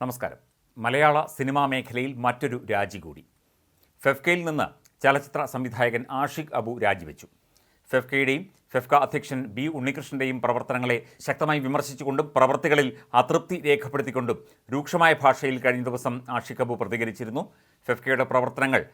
നമസ്കാരം. മലയാള സിനിമാ മേഖലയിൽ മറ്റൊരു രാജി കൂടി. ഫെഫ്കയിൽ നിന്ന് ചലച്ചിത്ര സംവിധായകൻ ആഷിഖ് അബു രാജിവെച്ചു. ഫെഫ്കയുടെയും ഫെഫ്ക അധ്യക്ഷൻ ബി ഉണ്ണികൃഷ്ണന്റെയും പ്രവർത്തനങ്ങളെ ശക്തമായി വിമർശിച്ചുകൊണ്ടും പ്രവർത്തികളിൽ അതൃപ്തി രേഖപ്പെടുത്തിക്കൊണ്ടും രൂക്ഷമായ ഭാഷയിൽ കഴിഞ്ഞ ദിവസം ആഷിഖ് അബു പ്രതികരിച്ചിരുന്നു. ഫെഫ്കയുടെ പ്രവർത്തനങ്ങൾ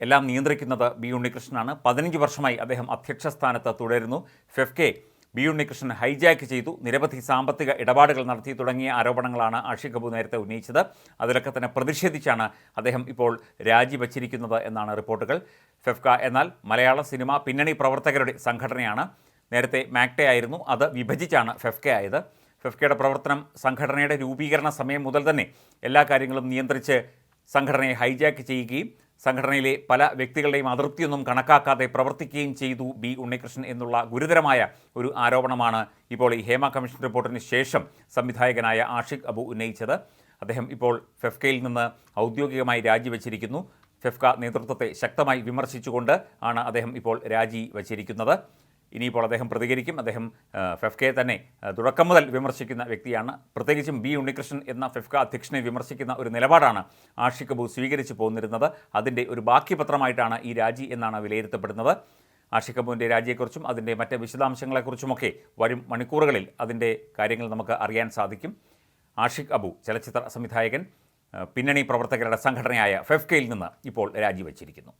എല്ലാം നിയന്ത്രിക്കുന്നത് ബി ഉണ്ണികൃഷ്ണനാണ്. പതിനഞ്ച് വർഷമായി അദ്ദേഹം അധ്യക്ഷ സ്ഥാനത്ത് തുടരുന്നു. ഫെഫ്കെ ബി ഉണ്ണികൃഷ്ണൻ ഹൈജാക്ക് ചെയ്തു. നിരവധി സാമ്പത്തിക ഇടപാടുകൾ നടത്തി തുടങ്ങിയ ആരോപണങ്ങളാണ് ആഷിഖ് കപൂർ നേരത്തെ ഉന്നയിച്ചത്. അതിലൊക്കെ തന്നെ പ്രതിഷേധിച്ചാണ് അദ്ദേഹം ഇപ്പോൾ രാജിവച്ചിരിക്കുന്നത് എന്നാണ് റിപ്പോർട്ടുകൾ. ഫെഫ്ക എന്നാൽ മലയാള സിനിമ പിന്നണി പ്രവർത്തകരുടെ സംഘടനയാണ്. നേരത്തെ മാക്ടെ ആയിരുന്നു. അത് വിഭജിച്ചാണ് ഫെഫ്ക ആയത്. ഫെഫ്കയുടെ പ്രവർത്തനം സംഘടനയുടെ രൂപീകരണ സമയം മുതൽ തന്നെ എല്ലാ കാര്യങ്ങളും നിയന്ത്രിച്ച് സംഘടനയെ ഹൈജാക്ക് ചെയ്യുകയും സംഘടനയിലെ പല വ്യക്തികളുടെയും അതൃപ്തിയൊന്നും കണക്കാക്കാതെ പ്രവർത്തിക്കുകയും ചെയ്തു ബി ഉണ്ണികൃഷ്ണൻ എന്നുള്ള ഗുരുതരമായ ഒരു ആരോപണമാണ് ഇപ്പോൾ ഈ ഹേമ കമ്മീഷൻ റിപ്പോർട്ടിന് ശേഷം സംവിധായകനായ ആഷിഖ് അബു ഉന്നയിച്ചത്. അദ്ദേഹം ഇപ്പോൾ ഫെഫ്കയിൽ നിന്ന് ഔദ്യോഗികമായി രാജിവെച്ചിരിക്കുന്നു. ഫെഫ്ക നേതൃത്വത്തെ ശക്തമായി വിമർശിച്ചുകൊണ്ട് ആണ് അദ്ദേഹം ഇപ്പോൾ രാജി വച്ചിരിക്കുന്നത് ഇനിയിപ്പോൾ അദ്ദേഹം പ്രതികരിക്കും. അദ്ദേഹം ഫെഫ്കയെ തന്നെ തുടക്കം മുതൽ വിമർശിക്കുന്ന വ്യക്തിയാണ്. പ്രത്യേകിച്ചും ബി ഉണ്ണികൃഷ്ണൻ എന്ന ഫെഫ്ക അധ്യക്ഷനെ വിമർശിക്കുന്ന ഒരു നിലപാടാണ് ആഷി കപൂർ സ്വീകരിച്ചു പോന്നിരുന്നത്. അതിന്റെ ഒരു ബാക്കി പത്രമായിട്ടാണ് ഈ രാജി എന്നാണ് വിലയിരുത്തപ്പെടുന്നത്. ആഷി കപൂറിന്റെ രാജിയെക്കുറിച്ചും അതിന്റെ മറ്റ് വിശദാംശങ്ങളെക്കുറിച്ചുമൊക്കെ വരും മണിക്കൂറുകളിൽ അതിന്റെ കാര്യങ്ങൾ നമുക്ക് അറിയാൻ സാധിക്കും. ആഷിഖ് അബു ചലച്ചിത്ര സംവിധായകൻ പിന്നണി പ്രവർത്തകരുടെ സംഘടനയായ ഫെഫ്കയിൽ നിന്ന് ഇപ്പോൾ രാജിവെച്ചിരിക്കുന്നു.